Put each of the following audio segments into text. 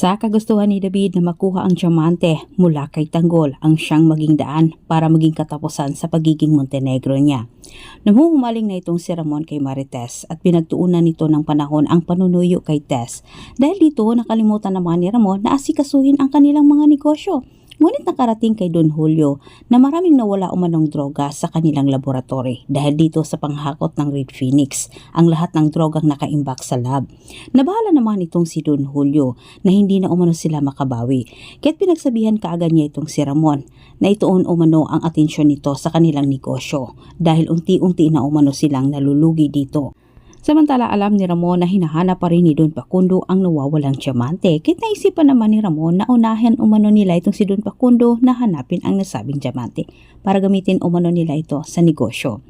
Sa kagustuhan ni David na makuha ang diamante mula kay Tanggol ang siyang maging daan para maging katapusan sa pagiging Montenegro niya. Namuhumaling na itong si Ramon kay Marites at pinagtuunan nito ng panahon ang panunuyo kay Tess. Dahil dito nakalimutan naman ni Ramon na asikasuhin ang kanilang mga negosyo. Ngunit nakarating kay Don Julio na maraming nawala umanong droga sa kanilang laboratory dahil dito sa panghakot ng Red Phoenix ang lahat ng drogang nakaimbak sa lab. Nabahala naman itong si Don Julio na hindi na umano sila makabawi. Kaya't pinagsabihan kaagad niya itong si Ramon na ituon umano ang atensyon nito sa kanilang negosyo dahil unti-unti na umano silang nalulugi dito. Samantala alam ni Ramon na hinahanap pa rin ni Don Pacundo ang nawawalang diamante. Kahit naisipan naman ni Ramon na unahan umano nila itong si Don Pacundo na hanapin ang nasabing diamante para gamitin umano nila ito sa negosyo.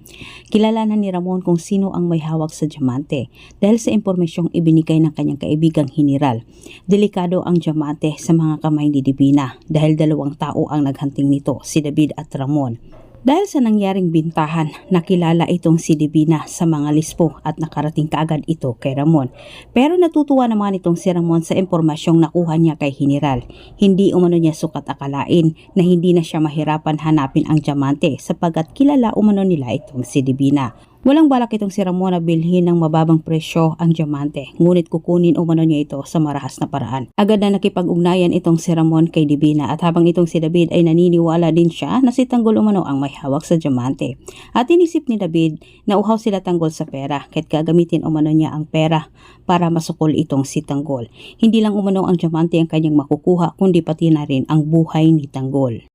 Kilala na ni Ramon kung sino ang may hawak sa diamante dahil sa impormasyong ibinigay ng kanyang kaibigang general. Delikado ang diamante sa mga kamay ni Divina dahil dalawang tao ang naghunting nito, si David at Ramon. Dahil sa nangyaring bintahan, nakilala itong si Divina sa mga lispo at nakarating kaagad ito kay Ramon. Pero natutuwa naman itong si Ramon sa impormasyong nakuha niya kay General. Hindi umano niya sukat akalain na hindi na siya mahirapan hanapin ang diamante sapagat kilala umano nila itong si Divina. Walang balak itong si Ramon na bilhin ng mababang presyo ang diamante, ngunit kukunin umano niya ito sa marahas na paraan. Agad na nakipag-ugnayan itong si Ramon kay Divina at habang itong si David ay naniniwala din siya na si Tanggol umano ang may hawak sa diamante. At inisip ni David na uhaw sila Tanggol sa pera kahit gagamitin umano niya ang pera para masukol itong si Tanggol. Hindi lang umano ang diamante ang kanyang makukuha kundi pati na rin ang buhay ni Tanggol.